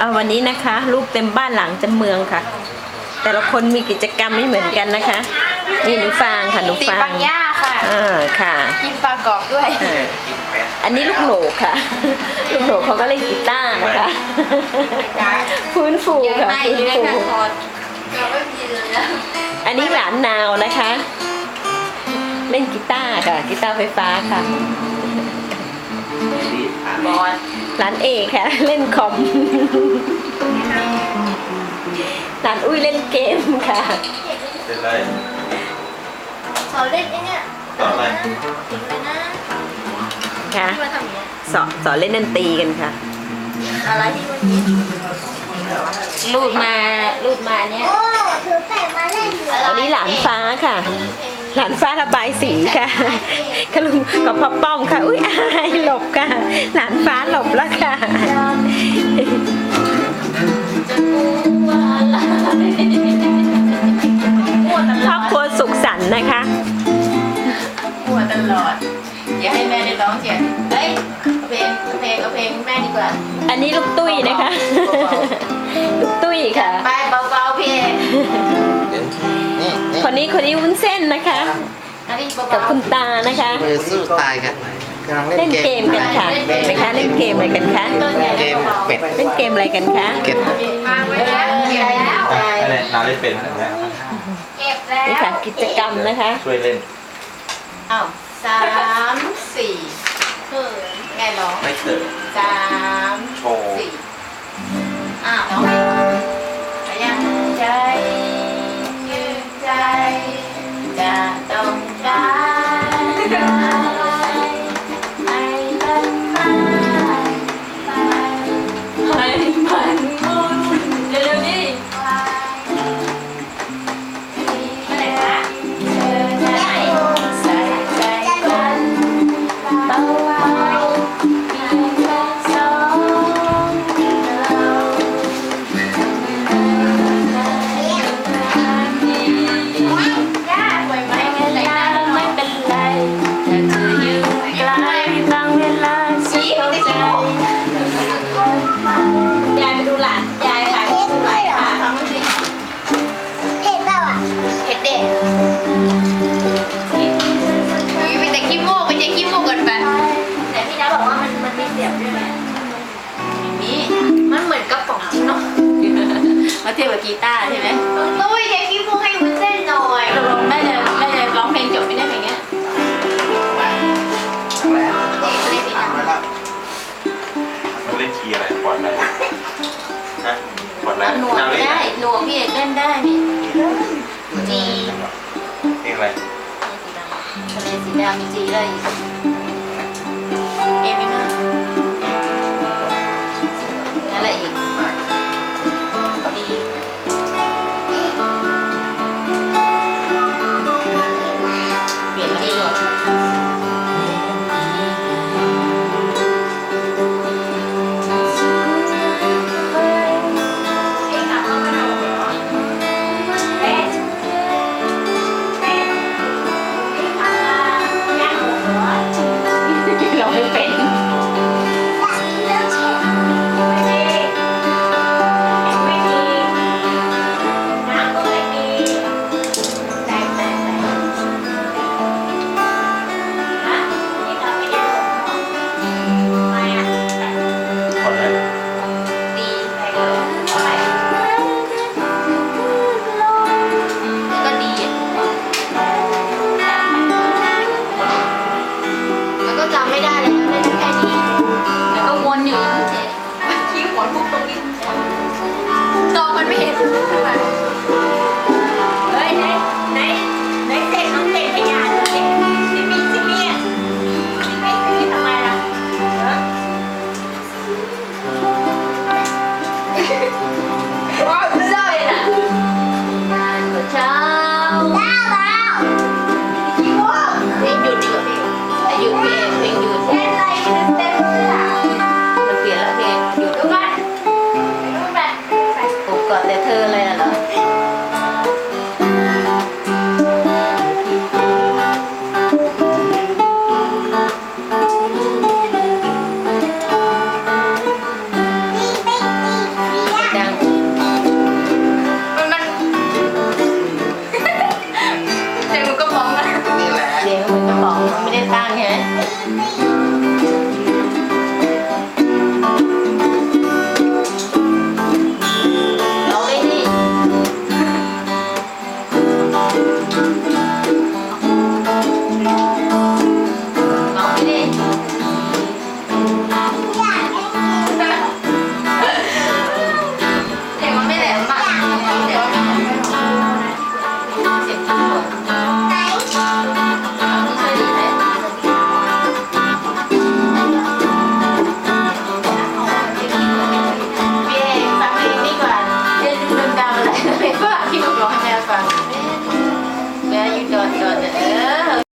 เอาวันนี้นะคะ ลูกเต็มบ้านหลังเต็มเมืองค่ะ แต่ละคนมีกิจกรรมไม่เหมือนกันนะคะ นี่หนูฟางค่ะหนูตีฟาปังงย่าค่ะ อ่าค่ะกินปลากรอบด้วย อ่าอันนี้ลูกโหนกค่ะ ลูกโหนกเขาก็เล่นกีตาร์นะคะฟื้นฟูยังค่ะไม่ฟื้นได้ฟูค่ะคอร์ดเราไม่มีเลยนะอันนี้หลานนาวนะคะ เล่นกีตาร์ค่ะกีตาร์ไฟฟ้าค่ะ บอล หลานเอกค่ะ เล่นคอมหลานอุ้ยเล่นเกมค่ะ เป็นไรสอนเล่นไอ้เนี่ยต่ออะไรถึงเลยนะค่ะที่มาทำอย่างเงี้ยสอนสอนเล่นดนตรีกันค่ะ อะไรที่วันนี้รูดมารูดมาเนี่ยโอ้ถือแปะมาเล่นอยู่อันนี้หลานฟ้าค่ะ หลานฟ้าระบายสีค่ะกลุงกับพ่อป้อมค่ะ อุ้ยอายหลบค่ะ หลานฟ้าหลบแล้วค่ะจะพูดว่าอะไรพูดตคลรออบดครัวสุขสันต์นะคะพูดตลอด อย่าให้แม่ได้ร้องเสียงเฮ้ยเอาเพลงเอาเพลงเอาเพลงแม่ดีกว่า อันนี้ลูกตุ้ยนะคะ ลูกตุ้ยค่ะ ไป คนนี้คนนี้วุ้นเส้นนะคะอันนี้กับเบาคุณตานะคะ มือสู้ตายกันกำลังเล่เล่นนเกเกมมกันค่ะนะคะเล่นเกมอะไรกันคะๆต้นใหญ่เกมเบาๆเป็ดเล่นเกมอะไรกันคะเก็บมาไว้แล้วเก็บแล้วอะไรนาได้เป็นอะไรเก็บแล้วนี่ค่ะกิจกรรมนะคะ ช่วยเล่น อ้าวสามสี่เขินไงร้องไม่เกิดสามโชว์สี่อ้าว ทียบกับกีตาร์ใช่ไหมตุ้ยเด็กขี้มูกให้วุ้นเส้นหน่อยแม่จะแม่จะร้องเพลงจบไม่ได้เพลงเนี้ยเล่นพี่น้ามันเล่นคีย์อะไรปอดอะไรฮะปอดอะไรหนวกนาเล่นได้หนวกพี่เอกเล่นได้นี่จีเพลงอะไรทะเลสีดำมีจีเลยเอไม่มากอะไรอีก รูปตรงนี้จอมันไม่เห็นใช่ไหม ก่อนแต่เธออะไรน่ะเหรอเสียงเหมือนกระป๋องนะนี่แหะเสียงเหมือนกระป๋องไม่ได้ตั้งใช่ไหม